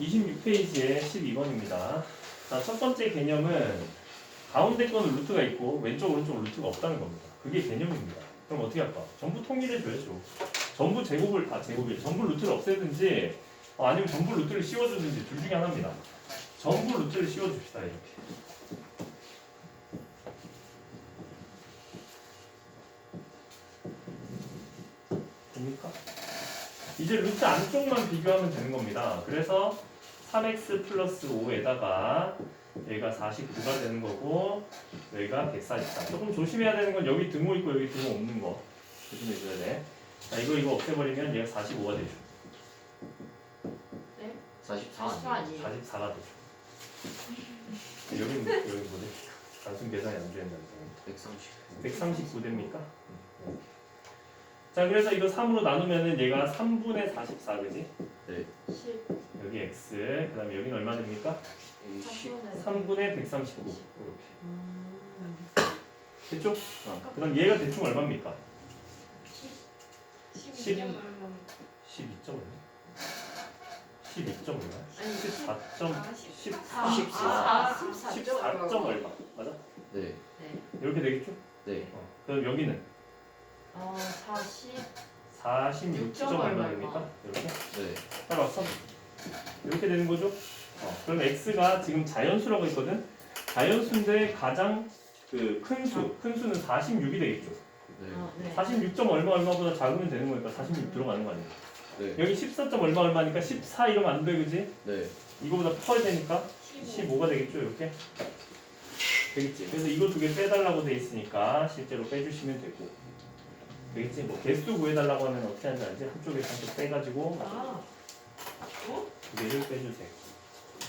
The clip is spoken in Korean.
26페이지에 12번입니다. 자, 첫 번째 개념은 가운데 거는 루트가 있고 왼쪽 오른쪽 루트가 없다는 겁니다. 그게 개념입니다. 그럼 어떻게 할까? 전부 통일해 줘야죠. 전부 제곱을 다 제곱이 전부 루트를 없애든지 어, 아니면 전부 루트를 씌워주든지 둘 중에 하나입니다. 전부 루트를 씌워줍시다 이렇게. 됩니까? 이제 루트 안쪽만 비교하면 되는 겁니다. 그래서 3x 플러스 5에다가 얘가 49가 되는 거고 여기가 144. 조금 조심해야 되는 건 여기 등호 있고 여기 등호 없는 거 조심해줘야 돼. 자 이거 이거 없애버리면 얘가 45가 되죠. 44 44 아니에요? 아니에요? 44가 되죠. 여기 여기 뭐지? 단순 계산이 안 된다는 거. 130 139 됩니까? 자 그래서 이거 3으로 나누면은 얘가 3분의 44 그지? 10 여기 x 그 다음에 여기는 얼마 됩니까? 10 3분의 139 이렇게 음. 됐죠? 어. 그 다음 얘가 대충 얼마입니까? 12점 12점 얼마? 12점 얼마? 아니 14점 14 14. 14점 얼마 맞아? 네 네. 이렇게 되겠죠? 네. 어. 그럼 여기는 어 40. 46점 얼마 얼마 됩니까? 이렇게 네. 따라왔어? 이렇게 되는 거죠? 어, 그럼 x가 지금 자연수라고 했거든? 자연수인데 가장 그 큰 수, 큰 수는 46이 되겠죠? 네. 어, 네. 46점 얼마 얼마보다 작으면 되는 거니까 46 들어가는 거 아니야? 네. 여기 14점 얼마 얼마니까 14 이러면 안 돼, 그지? 네. 이거보다 커야 되니까 15. 15가 되겠죠, 이렇게? 되겠지. 그래서 이거 두 개 빼달라고 돼 있으니까 실제로 빼주시면 되고. 되겠지? 뭐 개수 구해달라고 하면 어떻게 하는지 알지? 한쪽에서 한쪽 빼가지고 아. 두 개를 빼주세요.